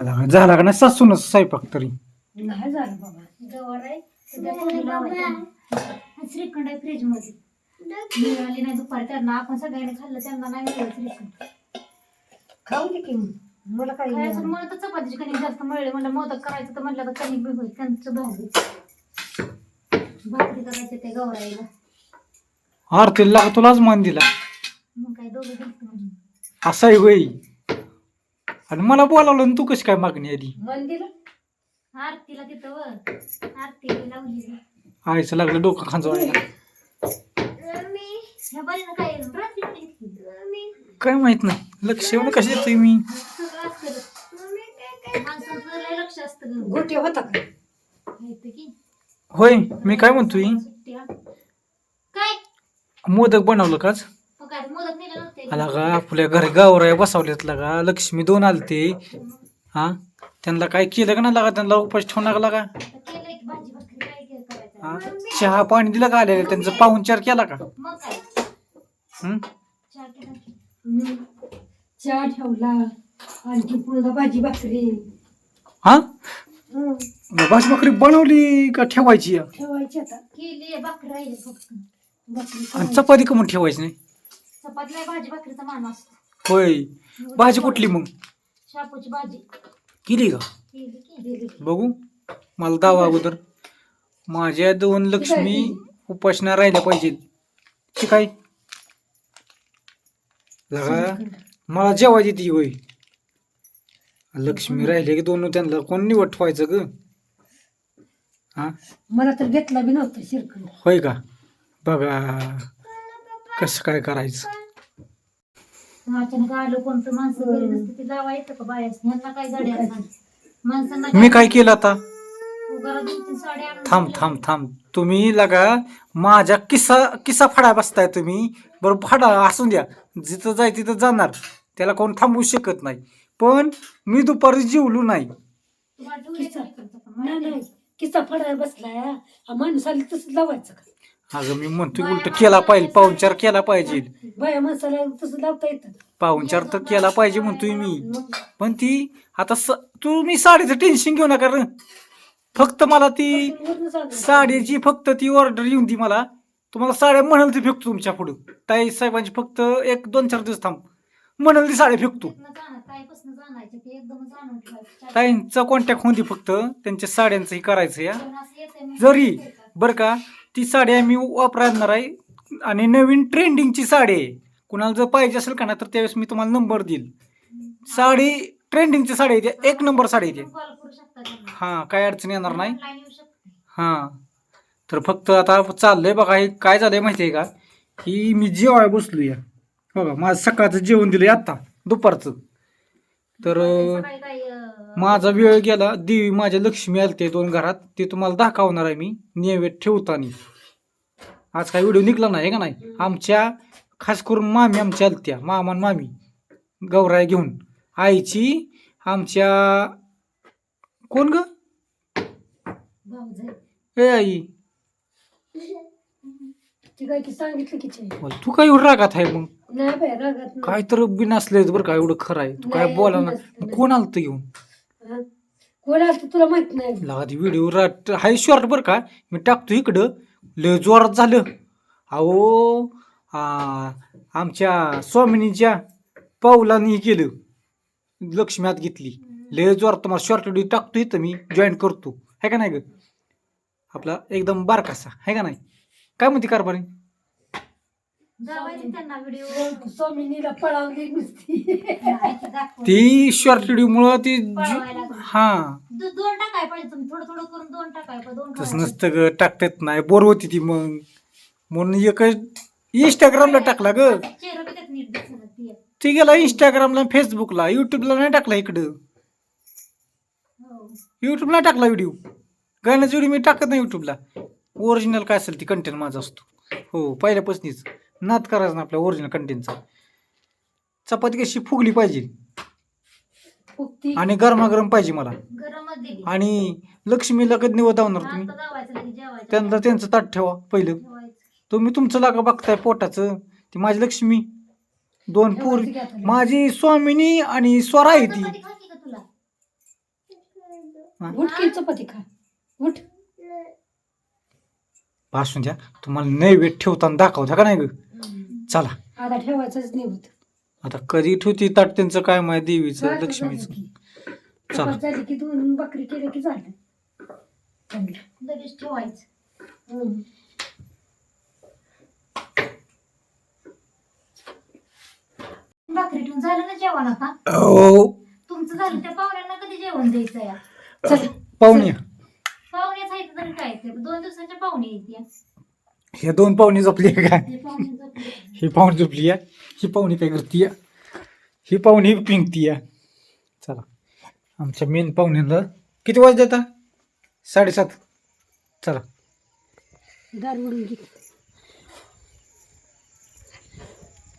झाला का नाही? सासूनच स्वयंपाक तरी. नाही झालं बाबा. गवार आहे. सध्या फोडणी लावायची. आणि श्रीखंड आहे फ्रीजमध्ये मिळाली नाही दुपारी. त्यांना आपण सगळ्यांनी खाल्लं. त्यांना नाही मिळालं श्रीखंड. खाऊ दे की मग. मला काही काय असं मला तर चपातीची कणिक जास्त मिळले. म्हणलं मोदक करायचं तर म्हणलं तर कणिक बी होईल. त्यांचं भाजी भाकरी करायचे ते गवरायला आरतीला तुलाच मान दिला मग काय दोघं असं आहे आणि मला बोलावलं आणि तू कशी काय मागणी आली? मंदिर आरतीला तिथं व आरती लावली आईचं लागलं डोकं खांजवायला. ह्या काय रात्री माहीत नाही. लक्ष एवढं कशी येतोय मी? सगळं असतं माणसाचं लय लक्ष असतं गं. गोटे होता का? माहिती की? होय मी काय म्हणतोय? सुट्ट्या. काय? मोदक बनवलं काच काय मोदक नेलं आला का आपल्या घरी गावराया बसवल्यात लागा लक्ष्मी दोन आलते. हा? त्यांना काय केलं का ना लागा त्यांना उपास लागा आता केलंय की? हा? चहा पाणी दिलं का आलेलं? त्यांचं पाहुणचार केला का? हं? हम्म. चहा ठेवला. आणखी पुन्हा भाजी भाकरी. हा? हम्म. भाजी भाकरी बनवली का ठेवायची? आहे? ठेवायची आता. केली आहे, भाकरी. राहिली फक्त भाकरी आणि. चपाती का म्हणून ठेवायची नाही? चपाती नाही भाजी भाकरीचा मान असतो. होय. भाजी कुठली मग? शापूची भाजी. केली का? केली बघू. मला दावा अगोदर. माझ्या दोन लक्ष्मी उपासना राहिल्या पाहिजेत. ठीक आहे लगा मला जेवायची ती होय. लक्ष्मी राहिले की दोन त्यांना कोण निवड ठेवायचं ग? हा? मला तर घेतला बी नव्हता होय का? बघा. कसं काय करायचं? अचानक आलो कोणतं माणसं घरी नसते ते लावा येतं का बायास ह्यांना काय गाडी असणार माणसांना मी काय केलं आता? घरात दोन तीन साड्या आणून थांब ठेवल्या. थांब थांब. तुम्ही लगा माझ्या किस्सा किस्सा फडा बसताय तुम्ही. बरं फडा असून द्या. जिथं जाय तिथं जाणार. त्याला कोण थांबवू शकत नाही. पण मी दुपारी जेवलो नाही. तुम्हाला? नाही नाही. किस्सा फडायला बसलाय हा. हा माणूस आली तसं लावायचं का? अगं मी म्हणतोय उलट केला पाहिजे पाहुणचार केला पाहिजे. बाया माणसाला तसं लावता येतं. पाहुणचार तर केला पाहिजे म्हणतोय मी. मग पण ती आता स तुम्ही साडीचं टेन्शन घेऊ नका रे. फक्त मला ती वरनं. साडीची फक्त ती ऑर्डर येऊन ती मला. तुम्हाला साड्या म्हणाल ती फेकतो तुमच्या पुढं. ताई साहेबांची फक्त एक दोन चार दिवस थांब. म्हणाल ती साड्या फेकतो. तिथनं जाणार ताईपासून जाणायचं ते एकदमच आणून ठेवायचं. ताईंचा कॉन्टॅक्ट होती फक्त. त्यांच्या साड्यांचं हे करायचं या. जेवण असं येतंय मग. जरी येतात. बरं का ती साडी आम्ही वापरणार आहे. आणि नवीन ट्रेंडिंगची साडी आहे. कुणाला जर पाहिजे असेल का ना तर त्यावेळेस मी तुम्हाला नंबर देईल. साडी ट्रेंडिंगची साडी येते एक नंबर साडी येते हां काय अडचण येणार नाही. हां. तर फक्त आता चाललंय बघा हे काय झालंय माहिती आहे का? ही मी जेवाय बसलो या बघा माझं सकाळचं जेवण दिलंय आत्ता दुपारचं. तर माझा वेळ गेला देवी माझ्या लक्ष्मी आलते दोन घरात. ते तुम्हाला दाखवणार आहे मी नैवेद्य ठेवताना. आज काय व्हिडिओ निघला नाही का नाही? आमच्या खास करून मामी आमच्या आलत्या मामा आणि मामी गौराय घेऊन. आईची आमच्या कोण ग. ए आई. ती काय एवढं रागात आहे मग. काय तर बिनसले बरं का एवढं खरं आहे. तू काय बोला ना. कोण आलं तर घेऊन? कोण आलं तुला माहीत नाही. लगा व्हिडिओ राट हाय शॉर्ट बरं का? मी टाकतो इकडं. लय जोरात झालं. अहो आ, आमच्या स्वामिनीच्या पाऊलाने हे केलं. लक्ष्मीनात घेतली. लय जोरात तुम्हाला शॉर्ट व्हिडिओ टाकतो इथं मी. जॉईन करतो. है का नाही ग? आपला एकदम बारकासा. है का नाही? काय म्हणते कारभारी? जावायचं त्यांना व्हिडिओ स्वामिनीला पळावली नुसती. ती शॉर्ट व्हिडिओ मुळे ती पळवायला. लागली. हा दोन टाकाय पाहिजे तुम्ही. थोडं थोडं करून दोन टाकाय पाहिजे. दोन तसं. नसतं ग टाकता येत नाही. बोर होती ती मग. म्हणून एक इंस्टाग्रामला टाकला ग. चेहरा बी त्यात नीट दिसेना ती. ती गेला इंस्टाग्रामला फेसबुकला युट्यूबला नाही टाकला इकडं. हो. युट्यूबला टाकला व्हिडिओ गाण्याचा व्हिडिओ मी टाकत नाही युट्यूबला ओरिजिनल काय असेल ती कंटेंट माझा असतो. हो पहिल्यापासूनच. नाद करायचा ना आपल्या ओरिजिनल कंटेंटचा चपाती कशी फुगली पाहिजे. फुगती. आणि गरमागरम पाहिजे मला. दिली. आणि लक्ष्मीला कधी निवड लावणार तुम्ही. आता जावायचं लगेच जेवायचं. त्यांना त्यांचं ताट ठेवा पहिलं. तुम्ही तुमचं लागा बघताय पोटाचं. ती माझी लक्ष्मी. दोन पोरी. ठेवायची की आता? माझी स्वामिनी आणि स्वरा आहे ती. चपाती खाती का तुला? उठ की चपाती खा. उठ. पासून द्या तुम्हाला नैवेद्य ठेवताना दाखवता का नाही ग? चला. आता ठेवायचंच नाही होत. आता कधी ठेवती ताट त्यांचं काय माहिती देवीचं लक्ष्मीचं. चला. झाली की दोन बकरी केली की झालं. चांगलं. लगेच ठेवायचं. हम्म. भाकरी ठेवून झालं ना जेवण आता? ओ तुमचं झालं त्या पाहुण्यांना कधी जेवण द्यायचं या? चल पाहुणे पाहुण्याच तरी काय ते दोन दिवसाच्या पाहुणे येते हे दोन पाहुणे झोपली आहे काय. ही पाहुणी झोपली आहे. ही पाहुणी काय करते ही पाहुणी पिंकती आहे चला. आमच्या मेन पाहुण्याला किती वाजले आता? साडेसात. चला.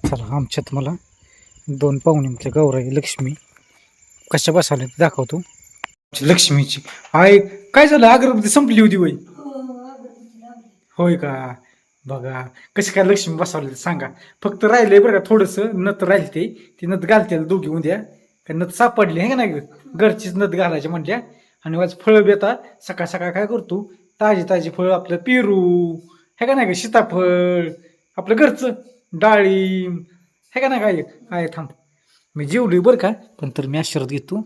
चला आमच्यात मला दोन पाहुणे म्हटले गौराई लक्ष्मी. कशा बसवल्या ते दाखवतो. लक्ष्मीची. आय काय झालं? अगरबत्ती संपली होती वय होय का? बघा कशी काय लक्ष्मी बसवले सांगा. फक्त राहिले बरं का थोडंसं नत राहिले ते. ती नत घालते दोघी उद्या. काय नत सापडली आहे का नाही ग? घरचीच नत घालायची म्हटल्या आणि वाज फळं बेता सकाळ सकाळ काय करतो? ताजी ताजी फळं आपलं पेरू हे का नाही ग सीताफळ आपलं घरचं डाळिंब हे का नाही काय? आहे थांब. मी जेवली बरं का पण तर मी आशीर्वाद घेतो.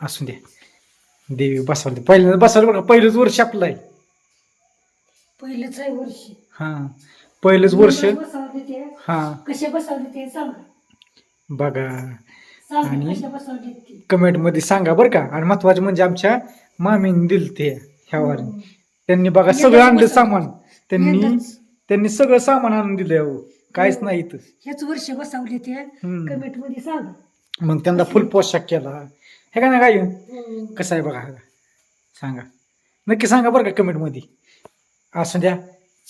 असू द्या. देवी बसवली. पहिल्यांदा बसवलं बरं का पहिलंच वर्ष आपलं आहे. पहिलंच आहे वर्ष. हां पहिलंच वर्ष? बसवले ते? हां. कसे बसवले ते सांगा. बघा. सांगा आणि- कसे बसवले ते. कमेंटमध्ये सांगा बरं का. आणि महत्वाचं म्हणजे आमच्या मामीने दिलं ते ह्या वारी. त्यांनी बघा सगळं आणलं सामान. त्यांनी यंदाच त्यांनी सगळं सामान आणून दिलं अहो. काहीच नाही इथं. ह्याच वर्ष बसवले ते. हम्म. कमेंटमध्ये सांगा. मग त्यांना फुल पोशाख केला. हे का ना काय कसं आहे बघा. सांगा. नक्की सांगा बरं का कमेंटमध्ये. असं द्या.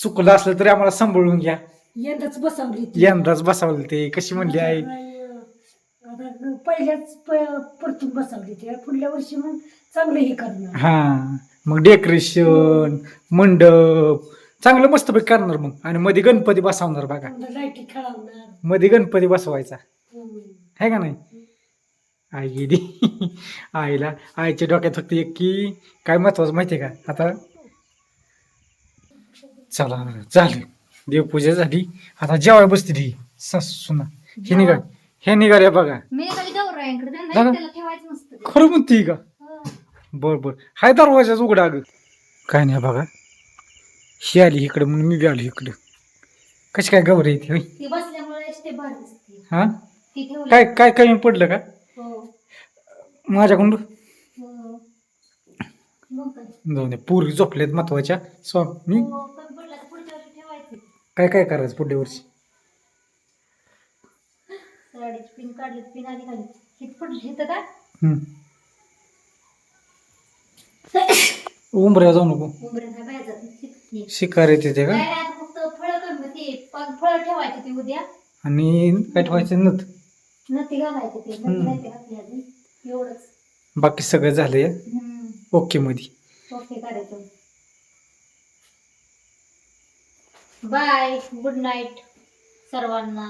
चुकलं असलं तरी आम्हाला सांभाळून घ्या. यंदाच बसवले ते यंदाच बसवलं ते कशी म्हणली आता पहिल्याच प- परतून बसवले ते पुढल्या वर्षी मग चांगलं हे करणार. हा. मग डेकोरेशन मंडप चांगलं मस्तपैकी करणार मग. आणि मध्ये गणपती बसवणार बघा. लाईटी खेळवणार. मध्ये गणपती बसवायचा. हम्म. आहे का नाही? आई गेली. आईला आईच्या डोक्यात फक्त एक की काय महत्वाचं माहिती आहे का? आता चला झालं देवपूजा झाली. आता जेवाय बसते ती सुना हे निघा. हे निघाल्या बघा. मी कधी गौरायांकडे त्यांना दादा. एकट्याला ठेवायचं नसतं ते. खरं म्हणते का? हो. बर बर. हाय दरवाजाच उघडा ग काय नाही बघा. ही आली इकडं म्हणून मी बी आलो इकडं. कशी काय गौरी येते होय? ती बसल्यामुळे ते भारी दिसते. हा? ती ठेवली. काय काय कमी पडलं का? हो. माझ्याकडून? जाऊ दे पूर्वी झोपल्यात महत्त्वाच्या. स्वामी हो काय काय करायचं पुढल्या वर्षी? साडीची पिन काढली पिन आली खाली. हित पडली हित का हम्म. उंबऱ्या जाऊ नको. बाहेर शिकार येते ते का? नाही नाही, आता फक्त फळं कमी ती पण फळं ठेवायची ती उद्या. आणि काय ठेवायचं? घालायची ते एवढंच. बाकी सगळं झालंय. ओके मध्ये. ओके करायचं बाय गुड नाईट सर्वांना.